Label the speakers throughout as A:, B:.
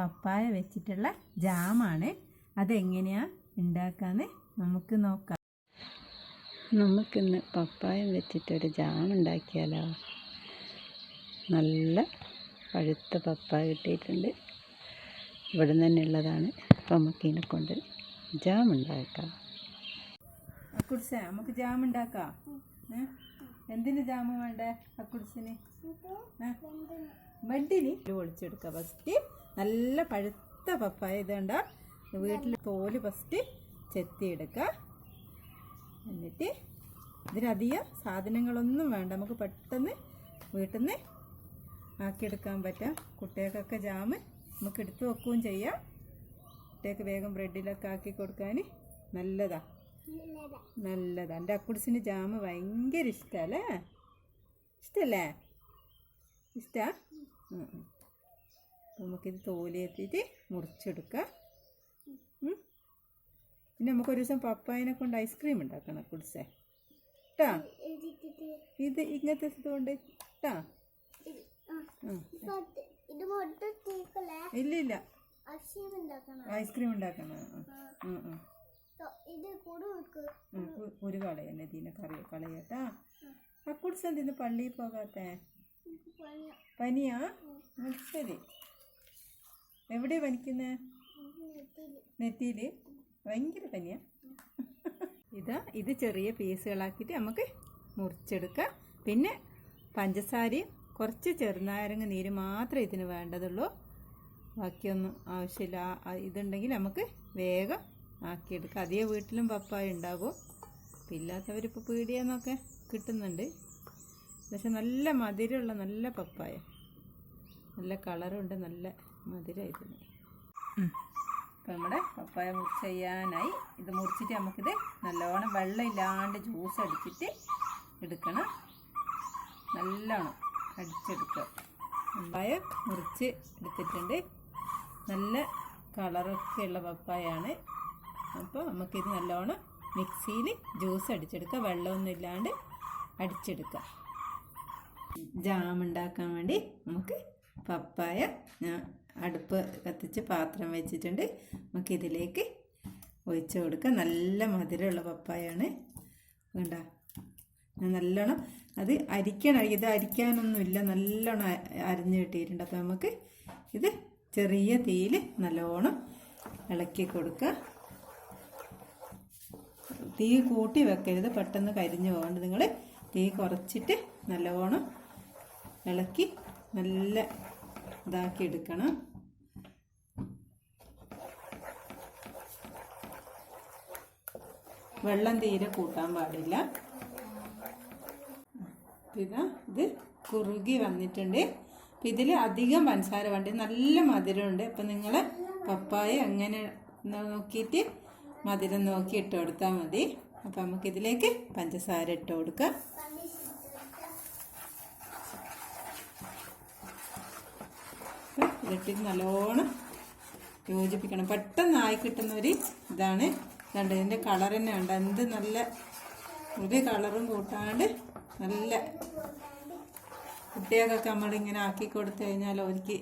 A: പപ്പായ വെച്ചിട്ടുള്ള ജാമാണ്. അതെങ്ങനെയാ ഉണ്ടാക്കാന്ന് നമുക്ക് നോക്കാം.
B: നമുക്കിന്ന് പപ്പായ വെച്ചിട്ടൊരു ജാം ഉണ്ടാക്കിയാലോ? നല്ല പഴുത്ത പപ്പായ കിട്ടിയിട്ടുണ്ട്. ഇവിടെ നിന്ന് തന്നെ ഉള്ളതാണ് അപ്പം നമുക്കിതിനെ കൊണ്ട് ജാം ഉണ്ടാക്കാം.
A: അക്കുടിച്ച നമുക്ക് ജാം ഉണ്ടാക്കാം? എന്തിന് ജാമ വേണ്ടേ അക്കുടിച്ചിന് ബഡിന് ഒളിച്ചെടുക്കുക ഫസ്റ്റ് നല്ല പഴുത്ത പപ്പായ ഇതുണ്ട വീട്ടിൽ തോൽ ഫസ്റ്റ് ചെത്തിയെടുക്കുക എന്നിട്ട് ഇതിനധികം സാധനങ്ങളൊന്നും വേണ്ട. നമുക്ക് പെട്ടെന്ന് വീട്ടിൽ നിന്ന് ആക്കിയെടുക്കാൻ പറ്റാം. കുട്ടികൾക്കൊക്കെ ജാമ് നമുക്ക് എടുത്തു വെക്കുകയും ചെയ്യാം. കുട്ടികൾക്ക് വേഗം ബ്രെഡിലൊക്കെ ആക്കി കൊടുക്കാൻ നല്ലതാ. നല്ലതാ. എന്റെ അക്കുടിസിന് ജാമ് ഭയങ്കര ഇഷ്ടമല്ലേ ഇഷ്ടല്ലേ? ഇഷ്ടാ? നമുക്കിത് തോലിയെത്തിയിട്ട് മുറിച്ചെടുക്കാം. ഉം. പിന്നെ നമുക്ക് ഒരു ദിവസം പപ്പായനെ കൊണ്ട് ഐസ്ക്രീം ഉണ്ടാക്കണം കുടിച്ചേ. കേട്ടാ ഇത് ഇങ്ങനത്തെ ഇതുകൊണ്ട് കേട്ടാ ഇല്ല ഇല്ല. ഐസ്ക്രീം ഉണ്ടാക്കണം. ഒരു കളയന്നെ ഇതിനെ കറി കളയട്ടാ. ആ എന്തിന്ന് പള്ളിയിൽ പോകാത്തെ? പനിയാ? ശരി. എവിടെയാ
C: പനിക്കുന്നത്
A: നെറ്റിയിൽ ഭയങ്കര പനിയാ. ഇതാ ഇത് ചെറിയ പീസുകളാക്കിയിട്ട് നമുക്ക് മുറിച്ചെടുക്കാം. പിന്നെ പഞ്ചസാരയും കുറച്ച് ചെറുനാരങ്ങ നീര് മാത്രമേ ഇതിന് വേണ്ടതുള്ളൂ. ബാക്കിയൊന്നും ആവശ്യമില്ല. ഇതുണ്ടെങ്കിൽ നമുക്ക് വേഗം ആക്കിയെടുക്കാം. അതേ വീട്ടിലും പപ്പായ ഉണ്ടാകും. അപ്പം ഇല്ലാത്തവരിപ്പോൾ പീടിയെന്നൊക്കെ കിട്ടുന്നുണ്ട്. പക്ഷെ നല്ല മധുരമുള്ള നല്ല പപ്പായ. നല്ല കളറുണ്ട് നല്ല മധുരം ഇതിന് ഇപ്പം നമ്മുടെ പപ്പായ മുറിച്ച് ചെയ്യാനായി ഇത് മുറിച്ചിട്ട് നമുക്കിത് നല്ലോണം വെള്ളം ഇല്ലാണ്ട് ജ്യൂസ് അടിച്ചിട്ട് എടുക്കണം. നല്ലോണം അടിച്ചെടുക്കുക. പപ്പായ മുറിച്ച് എടുത്തിട്ടുണ്ട്. നല്ല കളറൊക്കെ ഉള്ള പപ്പായാണ്. അപ്പോൾ നമുക്കിത് നല്ലോണം മിക്സിയിൽ ജ്യൂസ് അടിച്ചെടുക്കുക. വെള്ളമൊന്നും ഇല്ലാണ്ട് അടിച്ചെടുക്കുക. ജാം ഉണ്ടാക്കാൻ വേണ്ടി നമുക്ക് പപ്പായ ഞാൻ അടുപ്പ് കത്തിച്ച് പാത്രം വെച്ചിട്ടുണ്ട്. നമുക്ക് ഇതിലേക്ക് ഒഴിച്ച് കൊടുക്കാം. നല്ല മധുരമുള്ള പപ്പായാണ്. വേണ്ട. നല്ലോണം അത് അരിക്കണം ഇത് അരിക്കാനൊന്നുമില്ല. നല്ലോണം അരിഞ്ഞു അരിഞ്ഞ് കിട്ടിയിട്ടുണ്ട്. അപ്പോൾ നമുക്ക് ഇത് ചെറിയ തീയിൽ നല്ലോണം ഇളക്കി കൊടുക്കുക. തീ കൂട്ടി വെക്കരുത്. പെട്ടെന്ന് കരിഞ്ഞു പോകേണ്ടത് നിങ്ങൾ തീ കുറച്ചിട്ട് നല്ലോണം ഇളക്കി നല്ല ഇതാക്കി എടുക്കണം വെള്ളം തീരെ കൂട്ടാൻ പാടില്ല. പിന്നെ ഇത് കുറുകി വന്നിട്ടുണ്ട്. അപ്പം ഇതിൽ അധികം പഞ്ചസാര വേണ്ട? നല്ല മധുരമുണ്ട്. അപ്പം നിങ്ങൾ പപ്പായ അങ്ങനെ നോക്കിയിട്ട് മധുരം നോക്കി ഇട്ട് കൊടുത്താൽ മതി. അപ്പം നമുക്കിതിലേക്ക് പഞ്ചസാര ഇട്ട് കൊടുക്കാം അപ്പം ഇതിട്ടിട്ട് നല്ലോണം യോജിപ്പിക്കണം. പെട്ടെന്ന് ആയി കിട്ടുന്ന ഒരു ഇതാണ്. ഇതുണ്ട് ഇതിന്റെ കളർ തന്നെ ഉണ്ട് എന്ത് നല്ല ഒരു കളറും കൂട്ടാണ്ട് നല്ല കുട്ടികൾക്കൊക്കെ നമ്മളിങ്ങനെ ആക്കി കൊടുത്തു കഴിഞ്ഞാൽ അവർക്ക്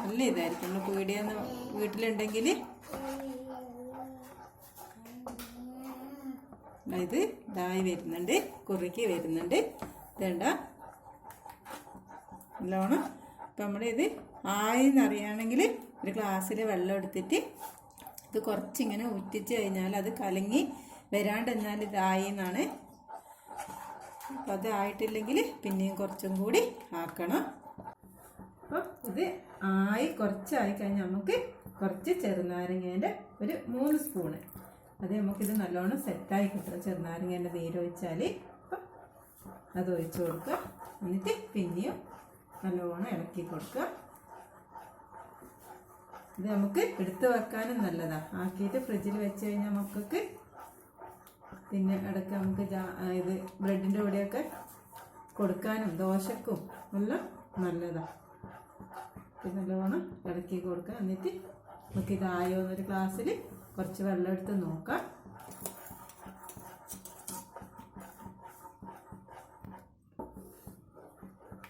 A: നല്ല ഇതായിരിക്കും. നമ്മൾ പീടിയെന്ന് വീട്ടിലുണ്ടെങ്കിൽ ഇത് ഇതായി വരുന്നുണ്ട് കുറുക്കി വരുന്നുണ്ട്. ഇതേണ്ട നല്ലോണം അപ്പം നമ്മുടെ ഇത് ആയി എന്നറിയുകയാണെങ്കിൽ ഒരു ഗ്ലാസ്സിൽ വെള്ളം എടുത്തിട്ട് ഇത് കുറച്ചിങ്ങനെ ഉറ്റിച്ച് കഴിഞ്ഞാൽ അത് കലങ്ങി വരാണ്ടെന്നാൽ ഇതായി എന്നാണ്. അപ്പം അത് ആയിട്ടില്ലെങ്കിൽ പിന്നെയും കുറച്ചും കൂടി ആക്കണം. അപ്പം ഇത് ആയി കുറച്ചായി കഴിഞ്ഞാൽ നമുക്ക് കുറച്ച് ചെറുനാരങ്ങേന്റെ ഒരു മൂന്ന് സ്പൂണ്. അത് നമുക്കിത് നല്ലോണം സെറ്റായി കിട്ടും ചെറുനാരങ്ങേന്റെ നീര് ഒഴിച്ചാൽ അപ്പം അത് ഒഴിച്ചു കൊടുക്കുക. എന്നിട്ട് പിന്നെയും നല്ലോണം ഇളക്കി കൊടുക്കുക. ഇത് നമുക്ക് എടുത്തു വെക്കാനും നല്ലതാണ് ആക്കിയിട്ട് ഫ്രിഡ്ജിൽ വെച്ച് കഴിഞ്ഞാൽ മക്കൾക്ക് പിന്നെ ഇടയ്ക്ക് നമുക്ക് ഇത് ബ്രെഡിന്റെ കൂടെയൊക്കെ കൊടുക്കാനും ദോശക്കും എല്ലാം നല്ലതാണ് പിന്നെ നല്ലോണം ഇളക്കി കൊടുക്കുക. എന്നിട്ട് നമുക്ക് ഇതായോ എന്നൊരു ഗ്ലാസ്സിൽ കുറച്ച് വെള്ളം എടുത്ത് നോക്കാം.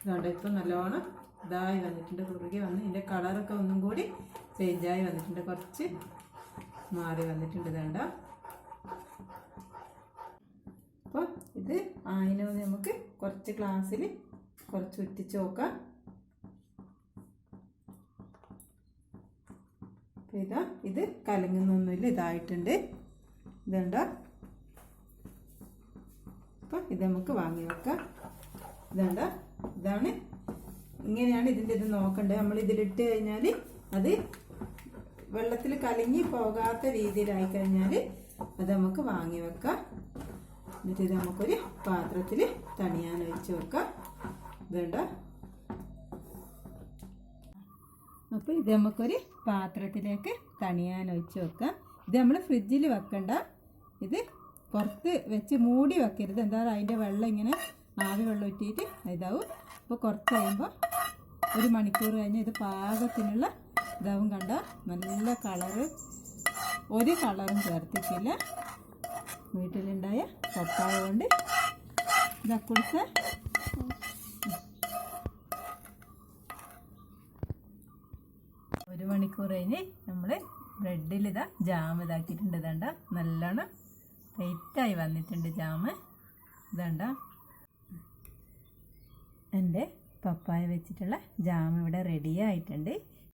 A: ഇതുകൊണ്ട് ഇപ്പം നല്ലോണം ഇതായി വന്നിട്ടുണ്ട്. കുറുകി വന്ന് ഇതിന്റെ കളറൊക്കെ ഒന്നും കൂടി ചേഞ്ചായി വന്നിട്ടുണ്ട്. കുറച്ച് മാറി വന്നിട്ടുണ്ട് ഇതേണ്ട അപ്പോൾ ഇത് ആയിനോ നമുക്ക് കുറച്ച് ഗ്ലാസ്സിൽ കുറച്ച് ഉറ്റിച്ച് നോക്കാം. അപ്പോൾ ഇതാ ഇത് കലങ്ങുന്നൊന്നുമില്ല ഇതായിട്ടുണ്ട്. ഇതുണ്ടോ അപ്പം ഇത് നമുക്ക് വാങ്ങി വെക്കാം. ഇതുണ്ടോ ഇതാണ്. ഇങ്ങനെയാണ് ഇതിന്റെ ഇത് നോക്കേണ്ടത് നമ്മൾ ഇതിലിട്ട് കഴിഞ്ഞാൽ അത് വെള്ളത്തിൽ കലങ്ങി പോകാത്ത രീതിയിലായി കഴിഞ്ഞാൽ അത് നമുക്ക് വാങ്ങി വെക്കാം. എന്നിട്ട് ഇത് നമുക്കൊരു പാത്രത്തിൽ തണിയാൻ ഒഴിച്ച് വെക്കാം. ഇതുണ്ട? അപ്പോൾ ഇത് നമുക്കൊരു പാത്രത്തിലേക്ക് തണിയാൻ ഒഴിച്ച് വെക്കാം. ഇത് നമ്മൾ ഫ്രിഡ്ജിൽ വെക്കണ്ട. ഇത് പുറത്ത് വെച്ച് മൂടി വെക്കരുത്. എന്താ പറയുക? അതിന്റെ വെള്ളം ഇങ്ങനെ ആവി വെള്ളം ഇട്ടിട്ട് ഇതാവും. അപ്പോൾ കുറച്ച് കഴിയുമ്പോൾ ഒരു മണിക്കൂർ കഴിഞ്ഞ് ഇത് പാകത്തിനുള്ള ഇതാവും കണ്ട? നല്ല കളറ്. ഒരു കളറും ചേർത്തിട്ടില്ല. വീട്ടിലുണ്ടായ പപ്പായ കൊണ്ട് ഇതാ ഒരു മണിക്കൂർ കഴിഞ്ഞ് നമ്മൾ ബ്രെഡിൽ ഇതാ ജാം ഇതാക്കിയിട്ടുണ്ട് ഇതണ്ട നല്ലോണം ടൈറ്റായി വന്നിട്ടുണ്ട് ജാം ഇതണ്ട. എന്റെ പപ്പായ വെച്ചിട്ടുള്ള ജാം ഇവിടെ റെഡി ആയിട്ടുണ്ട്.